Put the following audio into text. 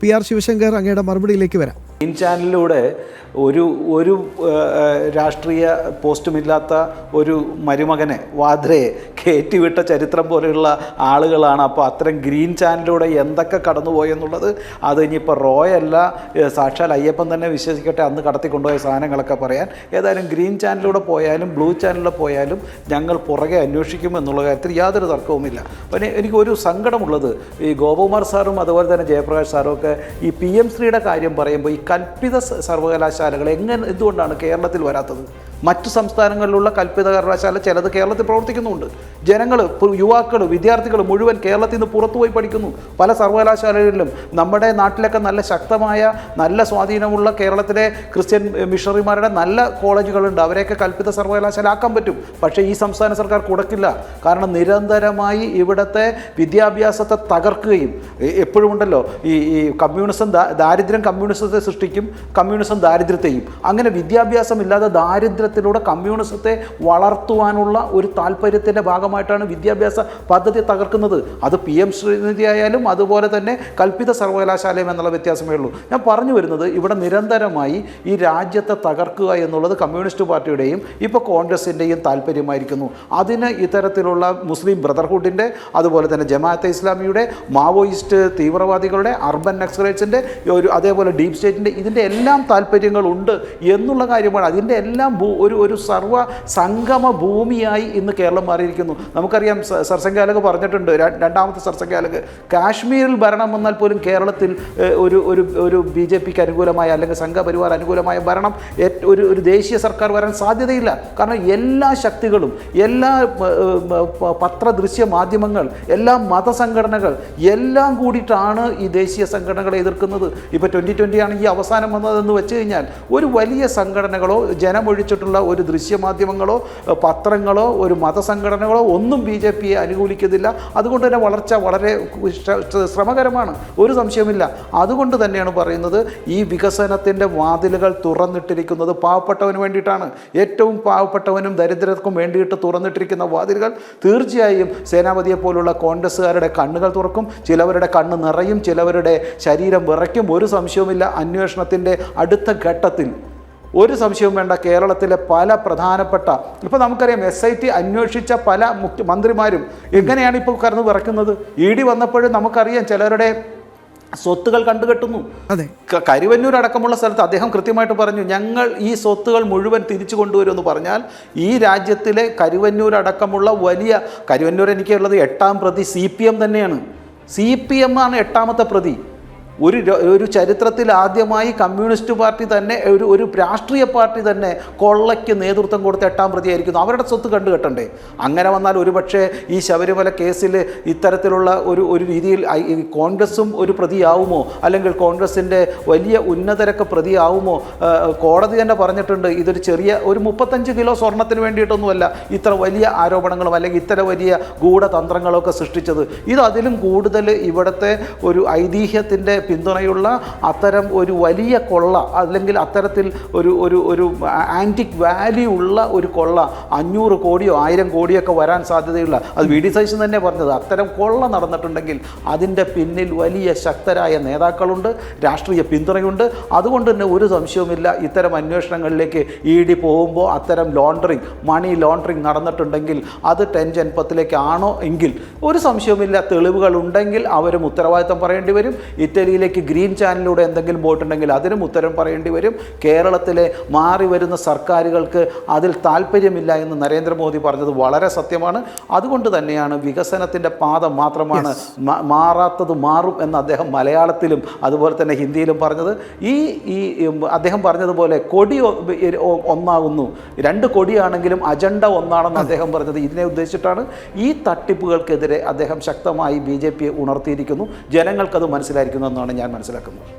P R Sivasankar അങ്ങയുടെ മറുപടിയിലേക്ക് വരാം. Green ചാനലിലൂടെ ഒരു ഒരു രാഷ്ട്രീയ പോസ്റ്റുമില്ലാത്ത ഒരു മരുമകനെ വാദ്രയെ കയറ്റിവിട്ട ചരിത്രം പോലെയുള്ള ആളുകളാണ് അപ്പോൾ അത്തരം ഗ്രീൻ ചാനലിലൂടെ എന്തൊക്കെ കടന്നുപോയി എന്നുള്ളത് അത് ഇനിയിപ്പോൾ റോയല്ല സാക്ഷാൽ അയ്യപ്പൻ തന്നെ വിശ്വസിക്കട്ടെ അന്ന് കടത്തിക്കൊണ്ടുപോയ സാധനങ്ങളൊക്കെ പറയാൻ. ഏതായാലും ഗ്രീൻ ചാനലിലൂടെ പോയാലും ബ്ലൂ ചാനലിലൂടെ പോയാലും ഞങ്ങൾ പുറകെ അന്വേഷിക്കും എന്നുള്ള കാര്യത്തിൽ യാതൊരു തർക്കവുമില്ല. പിന്നെ എനിക്കൊരു സങ്കടമുള്ളത് ഈ ഗോപകുമാർ സാറും അതുപോലെ തന്നെ ജയപ്രകാശ് സാറും ഒക്കെ ഈ പി എം ശ്രീയുടെ കാര്യം പറയുമ്പോൾ ഈ കൽപ്പിത സർവകലാശാലകൾ എങ്ങനെ എന്തുകൊണ്ടാണ് കേരളത്തിൽ വരാത്തത്? മറ്റു സംസ്ഥാനങ്ങളിലുള്ള കൽപ്പിത സർവകലാശാല ചിലത് കേരളത്തിൽ പ്രവർത്തിക്കുന്നുണ്ട്. ജനങ്ങൾ യുവാക്കൾ വിദ്യാർത്ഥികൾ മുഴുവൻ കേരളത്തിൽ നിന്ന് പുറത്തുപോയി പഠിക്കുന്നു. പല സർവകലാശാലകളിലും നമ്മുടെ നാട്ടിലൊക്കെ നല്ല ശക്തമായ നല്ല സ്വാധീനമുള്ള കേരളത്തിലെ ക്രിസ്ത്യൻ മിഷണറിമാരുടെ നല്ല കോളേജുകളുണ്ട്. അവരെയൊക്കെ കൽപ്പിത സർവകലാശാല ആക്കാൻ പറ്റും. പക്ഷേ ഈ സംസ്ഥാന സർക്കാർ കൊടുക്കില്ല. കാരണം നിരന്തരമായി ഇവിടുത്തെ വിദ്യാഭ്യാസത്തെ തകർക്കുകയും എപ്പോഴും ഉണ്ടല്ലോ ഈ ഈ കമ്മ്യൂണിസം ദാരിദ്ര്യം കമ്മ്യൂണിസത്തെ സൃഷ്ടിക്കും കമ്മ്യൂണിസം ദാരിദ്ര്യത്തെയും. അങ്ങനെ വിദ്യാഭ്യാസം ഇല്ലാതെ ദാരിദ്ര്യത്തിലൂടെ കമ്മ്യൂണിസത്തെ വളർത്തുവാനുള്ള ഒരു താല്പര്യത്തിന്റെ ഭാഗമായിട്ടാണ് വിദ്യാഭ്യാസ പദ്ധതി തകർക്കുന്നത്. അത് പി എം ശ്രീനിധി ആയാലും അതുപോലെ തന്നെ കൽപ്പിത സർവകലാശാലയും എന്നുള്ള വ്യത്യാസമേ ഉള്ളൂ. ഞാൻ പറഞ്ഞു വരുന്നത് ഇവിടെ നിരന്തരമായി ഈ രാജ്യത്തെ തകർക്കുക എന്നുള്ളത് കമ്മ്യൂണിസ്റ്റ് പാർട്ടിയുടെയും ഇപ്പോൾ കോൺഗ്രസിന്റെയും താല്പര്യമായിരിക്കുന്നു. അതിന് ഇത്തരത്തിലുള്ള മുസ്ലിം ബ്രദർഹുഡിന്റെ അതുപോലെ തന്നെ ജമാഅത്തെ ഇസ്ലാമിയുടെ മാവോയിസ്റ്റ് തീവ്രവാദികളുടെ അർബൻ നക്സലൈറ്റ്സിന്റെ ഒരു അതേപോലെ ഡീപ് സ്റ്റേറ്റിന്റെ ഇതിന്റെ എല്ലാം താല്പര്യങ്ങളുണ്ട് എന്നുള്ള കാര്യമാണ്. അതിന്റെ എല്ലാം ഭൂ ഒരു ഒരു സർവ സംഗമ ഭൂമിയായി ഇന്ന് കേരളം മാറിയിരിക്കുന്നു. നമുക്കറിയാം സർസംഘാലക് പറഞ്ഞിട്ടുണ്ട് രണ്ടാമത്തെ സർസംഘാലക് കാശ്മീരിൽ ഭരണം വന്നാൽ പോലും കേരളത്തിൽ ഒരു ഒരു ഒരു ബി ജെ പിക്ക് അനുകൂലമായ അല്ലെങ്കിൽ സംഘപരിവാർ അനുകൂലമായ ഭരണം ഒരു ഒരു ദേശീയ സർക്കാർ വരാൻ സാധ്യതയില്ല. കാരണം എല്ലാ ശക്തികളും എല്ലാ പത്രദൃശ്യ മാധ്യമങ്ങൾ എല്ലാ മതസംഘടനകൾ എല്ലാം കൂടിയിട്ടാണ് ഈ ദേശീയ സംഘടനകളെ എതിർക്കുന്നത്. ഇപ്പോൾ ട്വന്റി ട്വന്റി ആണ് ഈ അവസാനം വന്നതെന്ന് വെച്ച് കഴിഞ്ഞാൽ ഒരു വലിയ സംഘടനകളോ ജനമൊഴിച്ചിട്ടുള്ള ഒരു ദൃശ്യമാധ്യമങ്ങളോ പത്രങ്ങളോ ഒരു മതസംഘടനകളോ ഒന്നും ബി ജെ പിയെ അനുകൂലിക്കുന്നില്ല. അതുകൊണ്ട് തന്നെ വളർച്ച വളരെ ശ്ര- ശ്ര- ശ്രമകരമാണ്. ഒരു സംശയമില്ല അതുകൊണ്ട് തന്നെയാണ് പറയുന്നത് ഈ വികസനത്തിന്റെ വാതിലുകൾ തുറന്നിട്ടിരിക്കുന്നത് പാവപ്പെട്ടവന് വേണ്ടിയിട്ടാണ്. ഏറ്റവും പാവപ്പെട്ടവനും ദരിദ്രർക്കും വേണ്ടിയിട്ട് തുറന്നിട്ടിരിക്കുന്ന വാതിലുകൾ തീർച്ചയായും സേനാപതിയെ പോലുള്ള കോൺഗ്രസ്സുകാരുടെ കണ്ണുകൾ തുറക്കും. ചിലവരുടെ കണ്ണ് നിറയും ചിലവരുടെ ശരീരം വിറയ്ക്കും. ഒരു സംശയവുമില്ല. അന്വേഷണത്തിന്റെ അടുത്ത ഘട്ടത്തിൽ ഒരു സംശയവും വേണ്ട. കേരളത്തിലെ പല പ്രധാനപ്പെട്ട ഇപ്പോൾ നമുക്കറിയാം എസ് ഐ ടി അന്വേഷിച്ച പല മുഖ്യ മന്ത്രിമാരും എങ്ങനെയാണ് ഇപ്പോൾ കറന്ന് വിറക്കുന്നത്? ഇ ഡി വന്നപ്പോഴും നമുക്കറിയാം ചിലരുടെ സ്വത്തുകൾ കണ്ടുകെട്ടുന്നു. അതെ. കരുവന്നൂർ അടക്കമുള്ള സ്ഥലത്ത് അദ്ദേഹം കൃത്യമായിട്ട് പറഞ്ഞു ഞങ്ങൾ ഈ സ്വത്തുകൾ മുഴുവൻ തിരിച്ചു കൊണ്ടുവരുമെന്ന് പറഞ്ഞാൽ ഈ രാജ്യത്തിലെ കരുവന്നൂർ അടക്കമുള്ള വലിയ കരുവന്നൂർ എനിക്കുള്ളത് എട്ടാം പ്രതി സി പി എം തന്നെയാണ്. സി പി എം ആണ് എട്ടാമത്തെ പ്രതി. ഒരു ഒരു ചരിത്രത്തിൽ ആദ്യമായി കമ്മ്യൂണിസ്റ്റ് പാർട്ടി തന്നെ ഒരു ഒരു രാഷ്ട്രീയ പാർട്ടി തന്നെ കൊള്ളയ്ക്ക് നേതൃത്വം കൊടുത്ത് എട്ടാം പ്രതിയായിരിക്കുന്നു. അവരുടെ സ്വത്ത് കണ്ടു കെട്ടണ്ടേ? അങ്ങനെ വന്നാൽ ഒരുപക്ഷെ ഈ ശബരിമല കേസിൽ ഇത്തരത്തിലുള്ള ഒരു ഒരു രീതിയിൽ കോൺഗ്രസും ഒരു പ്രതിയാവുമോ? അല്ലെങ്കിൽ കോൺഗ്രസിന്റെ വലിയ ഉന്നതരൊക്കെ പ്രതിയാവുമോ? കോടതി തന്നെ പറഞ്ഞിട്ടുണ്ട് ഇതൊരു ചെറിയ ഒരു മുപ്പത്തഞ്ച് കിലോ സ്വർണത്തിന് വേണ്ടിയിട്ടൊന്നുമല്ല ഇത്ര വലിയ ആരോപണങ്ങളും അല്ലെങ്കിൽ ഇത്ര വലിയ ഗൂഢതന്ത്രങ്ങളൊക്കെ സൃഷ്ടിച്ചത്. ഇത് അതിലും കൂടുതൽ ഇവിടുത്തെ ഒരു ഐതിഹ്യത്തിന്റെ പിന്തുണയുള്ള അത്തരം ഒരു വലിയ കൊള്ള അല്ലെങ്കിൽ അത്തരത്തിൽ ഒരു ഒരു ഒരു ആന്റിക് വാല്യൂ ഉള്ള ഒരു കൊള്ള അഞ്ഞൂറ് കോടിയോ ആയിരം കോടിയോ ഒക്കെ വരാൻ സാധ്യതയുള്ള അത് വി ഡി സൈസ് തന്നെ പറഞ്ഞത് അത്തരം കൊള്ള നടന്നിട്ടുണ്ടെങ്കിൽ അതിന്റെ പിന്നിൽ വലിയ ശക്തരായ നേതാക്കളുണ്ട് രാഷ്ട്രീയ പിന്തുണയുണ്ട്. അതുകൊണ്ട് തന്നെ ഒരു സംശയവുമില്ല ഇത്തരം അന്വേഷണങ്ങളിലേക്ക് ഇ ഡി പോകുമ്പോൾ അത്തരം ലോണ്ടറിങ് മണി ലോണ്ടറിങ് നടന്നിട്ടുണ്ടെങ്കിൽ അത് ടെൻ ജൻപത്തിലേക്കാണോ എങ്കിൽ ഒരു സംശയവുമില്ല തെളിവുകളുണ്ടെങ്കിൽ അവരും ഉത്തരവാദിത്തം പറയേണ്ടി വരും. ഇറ്റലിയിലേക്ക് ഗ്രീൻ ചാനലിലൂടെ എന്തെങ്കിലും പോയിട്ടുണ്ടെങ്കിൽ അതിനും ഉത്തരം പറയേണ്ടി വരും. കേരളത്തിലെ മാറി വരുന്ന സർക്കാരുകൾക്ക് അതിൽ താല്പര്യമില്ല എന്ന് നരേന്ദ്രമോദി പറഞ്ഞത് വളരെ സത്യമാണ്. അതുകൊണ്ട് തന്നെയാണ് വികസനത്തിന്റെ പാത മാത്രമാണ് മാറാത്തത് മാറും എന്ന് അദ്ദേഹം മലയാളത്തിലും അതുപോലെ തന്നെ ഹിന്ദിയിലും പറഞ്ഞത്. ഈ ഈ അദ്ദേഹം പറഞ്ഞതുപോലെ കൊടി ഒന്നാകുന്നു. രണ്ട് കൊടിയാണെങ്കിലും അജണ്ട ഒന്നാണെന്ന് അദ്ദേഹം പറഞ്ഞത് ഇതിനെ ഉദ്ദേശിച്ചിട്ടാണ്. ഈ തട്ടിപ്പുകൾക്കെതിരെ അദ്ദേഹം ശക്തമായി ബി ജെ പിയെ ഉണർത്തിയിരിക്കുന്നു. ജനങ്ങൾക്കത് മനസ്സിലായിരിക്കുന്നു എന്നാണ് ഞാൻ മനസ്സിലാക്കുന്നത്.